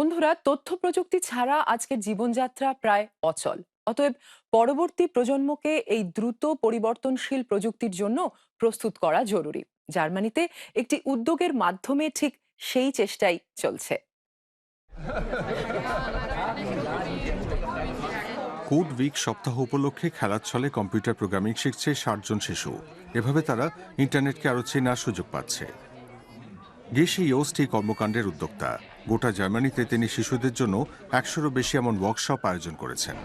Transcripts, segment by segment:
বন্ধুরা, তথ্য প্রযুক্তি ছাড়া আজকের জীবনযাত্রা প্রায় অচল। অতএব পরবর্তী প্রজন্মকে এই দ্রুত পরিবর্তনশীল প্রযুক্তির জন্য প্রস্তুত করা জরুরি। জার্মানিতে একটি উদ্যোগের মাধ্যমে ঠিক সেই চেষ্টাই চলছে। কোড উইক সপ্তাহ উপলক্ষে খেলার ছলে কম্পিউটার প্রোগ্রামিং শিখছে ষাটজন শিশু। এভাবে তারা ইন্টারনেটকে আরও চেনার সুযোগ পাচ্ছে। গেসি ইয়োস্ট কর্মকাণ্ডের উদ্যোক্তা। গোটা জার্মানিতে তিনি শিশুদের জন্য একশোরও বেশি এমন ওয়ার্কশপ আয়োজন করেছেন।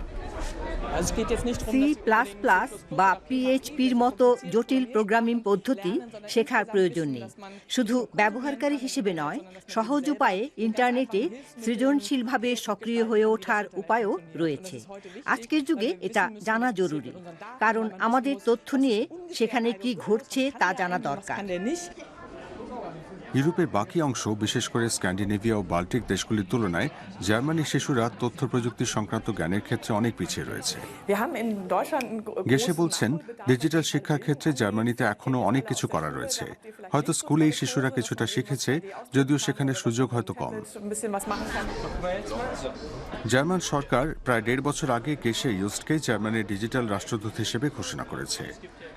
সি প্লাস প্লাস বা পিএইচপির মতো জটিল প্রোগ্রামিং পদ্ধতি শেখার প্রয়োজন নেই। শুধু ব্যবহারকারী হিসেবে নয়, সহজ উপায়ে ইন্টারনেটে সৃজনশীলভাবে সক্রিয় হয়ে ওঠার উপায়ও রয়েছে। আজকের যুগে এটা জানা জরুরি, কারণ আমাদের তথ্য নিয়ে সেখানে কি ঘটছে তা জানা দরকার. ইউরোপের বাকি অংশ বিশেষ করে স্ক্যান্ডিনেভিয়া ও বাল্টিক দেশগুলির তুলনায় জার্মানির শিশুরা তথ্য প্রযুক্তি সংক্রান্ত জ্ঞানের ক্ষেত্রে অনেক পিছিয়ে রয়েছে। গেসে বলছেন ডিজিটাল শিক্ষার ক্ষেত্রে জার্মানিতে এখনও অনেক কিছু করা রয়েছে। হয়তো স্কুলেই শিশুরা কিছুটা শিখেছে যদিও সেখানে সুযোগ হয়তো কম. জার্মান সরকার প্রায় দেড় বছর আগে গেসে ইউস্টকে জার্মানির ডিজিটাল রাষ্ট্রদূত হিসেবে ঘোষণা করেছে।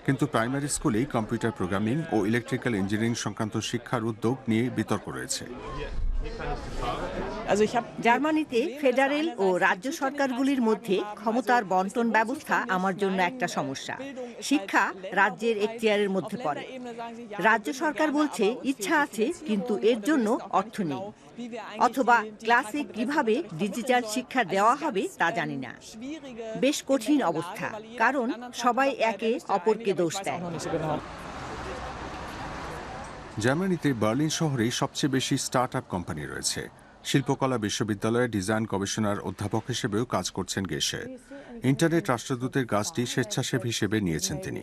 কিন্তু প্রাইমারি স্কুলেই কম্পিউটার প্রোগ্রামিং ও ইলেকট্রিক্যাল ইঞ্জিনিয়ারিং সংক্রান্ত শিক্ষার উদ্যোগ নিয়ে বিতর্ক রয়েছে। জার্মানিতে ফেডারেল ও রাজ্য সরকারগুলির মধ্যে ক্ষমতার বন্টন ব্যবস্থা আমার জন্য একটা সমস্যা। শিক্ষা রাজ্যের এখতিয়ারের মধ্যে পড়ে। রাজ্য সরকার বলছে ইচ্ছা আছে কিন্তু এর জন্য অর্থ নেই। অথবা ক্লাসে কীভাবে ডিজিটাল শিক্ষা দেওয়া হবে তা জানি না। বেশ কঠিন অবস্থা কারণ সবাই একে অপরকে দোষ দেয়. জার্মানিতে বার্লিন শহরে সবচেয়ে বেশি স্টার্ট আপ কোম্পানি রয়েছে। শিল্পকলা বিশ্ববিদ্যালয়ের ডিজাইন গবেষণার অধ্যাপক হিসেবেও কাজ করছেন গেসে। ইন্টারনেট রাষ্ট্রদূতের কাজটি স্বেচ্ছাসেব হিসেবে নিয়েছেন তিনি.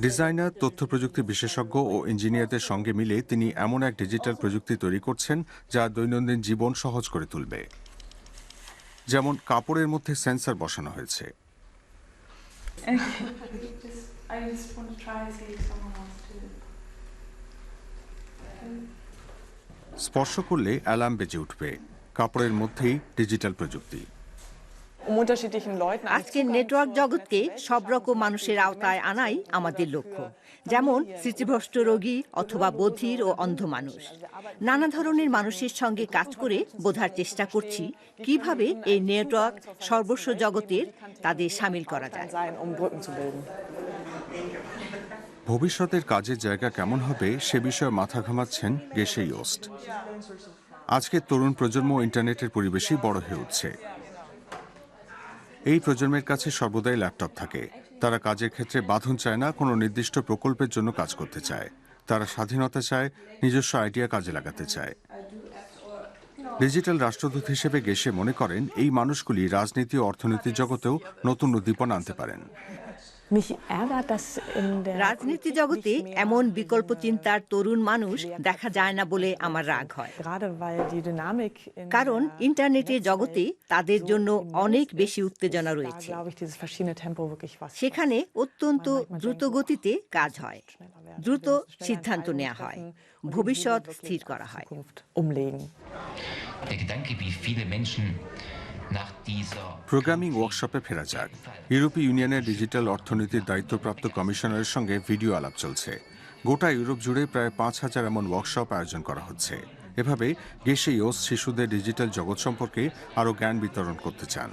ডিজাইনার তথ্য প্রযুক্তি বিশেষজ্ঞ ও ইঞ্জিনিয়ারদের সঙ্গে মিলে তিনি এমন এক ডিজিটাল প্রযুক্তি তৈরি করছেন যা দৈনন্দিন জীবন সহজ করে তুলবে। যেমন কাপড়ের মধ্যে সেন্সর বসানো হয়েছে। I just want to try and see if someone wants to. স্পর্শ করলে অ্যালার্ম বেজে উঠবে কাপড়ের মধ্যেই ডিজিটাল প্রযুক্তি Um আজকের নেটওয়ার্ক জগৎকে সব রকম মানুষের আওতায় আনাই আমাদের লক্ষ্য। যেমন স্মৃতিভ্রষ্ট রোগী অথবা বধির ও অন্ধ মানুষ। নানা ধরনের মানুষের সঙ্গে কাজ করে বোঝার চেষ্টা করছি কীভাবে এই নেটওয়ার্ক সর্বস্ব জগতের তাদের সামিল করা যায়। um. ভবিষ্যতের কাজের জায়গা কেমন হবে সে বিষয়ে মাথা ঘামাচ্ছেন গেসে ইয়োস্ট আজকের তরুণ প্রজন্ম ইন্টারনেটের পরিবেশেই বড় হয়ে উঠছে। এই প্রজন্মের কাছে সর্বদাই ল্যাপটপ থাকে। তারা কাজের ক্ষেত্রে বাঁধন চায় না, কোনো নির্দিষ্ট প্রকল্পের জন্য কাজ করতে চায়। তারা স্বাধীনতা চায়, নিজস্ব আইডিয়া কাজে লাগাতে চায়। ডিজিটাল রাষ্ট্রদূত হিসেবে গেসে মনে করেন, এই মানুষগুলি রাজনীতি ও অর্থনীতির জগতেও নতুন উদ্দীপনা আনতে পারেন। রাজনীতি জগতে এমন বিকল্প চিন্তার তরুণ মানুষ দেখা যায় না বলে আমার রাগ হয়। কারণ ইন্টারনেটে জগতে তাদের জন্য অনেক বেশি উত্তেজনা রয়েছে। সেখানে অত্যন্ত দ্রুত গতিতে কাজ হয়। দ্রুত সিদ্ধান্ত নেওয়া হয়। ভবিষ্যৎ স্থির করা হয়। প্রোগ্রামিং ওয়ার্কশপে ফেরা যাক। ইউরোপীয় ইউনিয়নের ডিজিটাল অর্থনীতির দায়িত্বপ্রাপ্ত কমিশনারের সঙ্গে ভিডিও আলাপ চলছে। গোটা ইউরোপ জুড়ে প্রায় পাঁচ হাজার এমন ওয়ার্কশপ আয়োজন করা হচ্ছে। এভাবে গেসে ইয়োস শিশুদের ডিজিটাল জগৎ সম্পর্কে আরও জ্ঞান বিতরণ করতে চান।